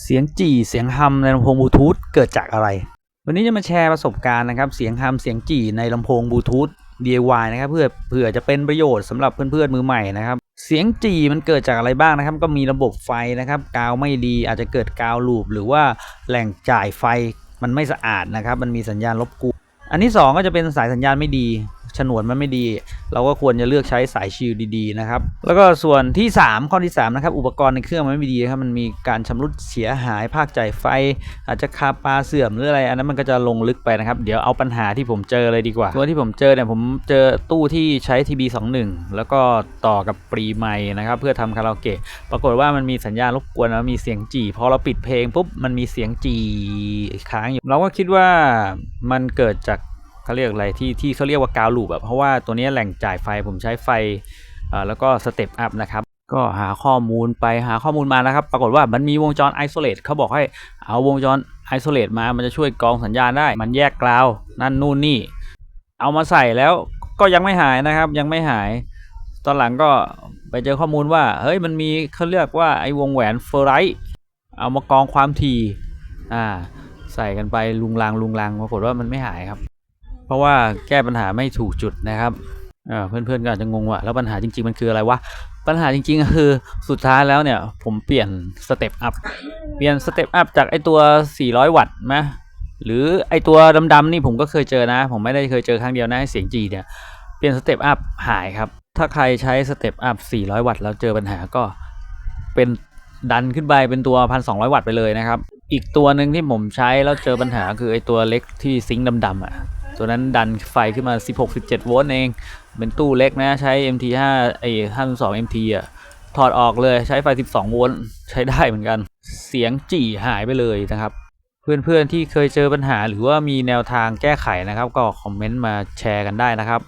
เสียงจี่เสียงฮัมในลำโพงบลูทูธเกิดจากอะไร วันนี้จะมาแชร์ประสบการณ์นะครับ เสียงฮัมเสียงจี่ในลำโพงบลูทูธ DIY นะครับเพื่อเพื่อจะเป็นประโยชน์สำหรับเพื่อนๆมือใหม่นะครับ เสียงจี่มันเกิดจากอะไรบ้างนะครับ ก็มีระบบไฟนะครับ กาวไม่ดีอาจจะเกิดกาวลูปหรือว่าแหล่งจ่ายไฟมันไม่สะอาดนะครับ มันมีสัญญาณรบกวนอันที่สองก็จะเป็นสายสัญญาณไม่ดี ฉนวนมันไม่ดี เราก็ควรจะเลือกใช้สายชิลดีๆนะครับ แล้วก็ส่วนที่ 3 ข้อที่ 3 นะครับ อุปกรณ์ในเครื่องมันไม่ดีครับ มันมีการชำรุดเสียหายภาคจ่ายไฟ อาจจะคาปาเสื่อมหรืออะไร อันนั้นมันก็จะลงลึกไปนะครับ เดี๋ยวเอาปัญหาที่ผมเจอเลยดีกว่าตัวที่ผมเจอเนี่ยผมเจอตู้ที่ใช้ TB21 แล้วก็ต่อกับปรีไมนะครับเพื่อทำคาราโอเกะ ปรากฏว่ามันมีสัญญาณรบกวนแล้วมีเสียงจี่พอเราปิดเพลงปุ๊บมันมีเสียงจี่ค้างอยู่เราก็คิดว่ามันเกิดจาก เขาเรียกอะไรที่ที่เขาเรียกว่ากาวลูปแบบเพราะว่าตัวนี้แหล่งจ่ายไฟผมใช้ไฟแล้วก็สเต็ปอัพนะครับก็หาข้อมูลไปหาข้อมูลมานะครับ ปรากฏว่ามันมีวงจรไอโซเลตเขาบอกให้เอาวงจรไอโซเลตมามันจะช่วยกรองสัญญาณได้ มันแยกกราวนั่นนู่นนี่ เอามาใส่แล้วก็ยังไม่หายนะครับ ยังไม่หาย ตอนหลังก็ไปเจอข้อมูลว่าเฮ้ยมันมีเขาเรียกว่าไอ้วงแหวนเฟอร์ไรท์เอามากองความถี่อ่าใส่กันไปลุงลังลุงลังปรากฏว่ามันไม่หายครับ ราะว่าแก้ปัญหาไม่ถูกจุดนะครับเพื่อนๆก็อาจจะงงว่าแล้วปัญหาจริง ๆ มันคืออะไรวะปัญหาจริงๆก็คือสุดท้ายแล้วเนี่ย ผมเปลี่ยนสเต็ปอัพเปลี่ยนสเต็ปอัพจากไอตัว 400 วัตต์ไหมหรือไอตัวดำๆนี่ผมก็เคยเจอนะ ผมไม่ได้เคยเจอครั้งเดียวนะเสียงจีเนี่ยเปลี่ยนสเต็ปอัพหายครับ ถ้าใครใช้สเต็ปอัพ 400 วัตต์แล้วเจอปัญหาก็เป็นดันขึ้นไปเป็นตัว 1,200 วัตต์ไปเลยนะครับ อีกตัวหนึ่งที่ผมใช้แล้วเจอปัญหาคือไอตัวเล็กที่ซิงค์ดำๆอะ ตัวนั้นดันไฟขึ้นมา 16-17 โวลต์เอง เป็นตู้เล็กนะ ใช้ MT5 ไอ้502 MT อะ ถอดออกเลยใช้ไฟ 12 โวลต์ใช้ได้เหมือนกัน เสียงจี่หายไปเลยนะครับ เพื่อนๆที่เคยเจอปัญหาหรือว่ามีแนวทางแก้ไขนะครับ ก็คอมเมนต์มาแชร์กันได้นะครับ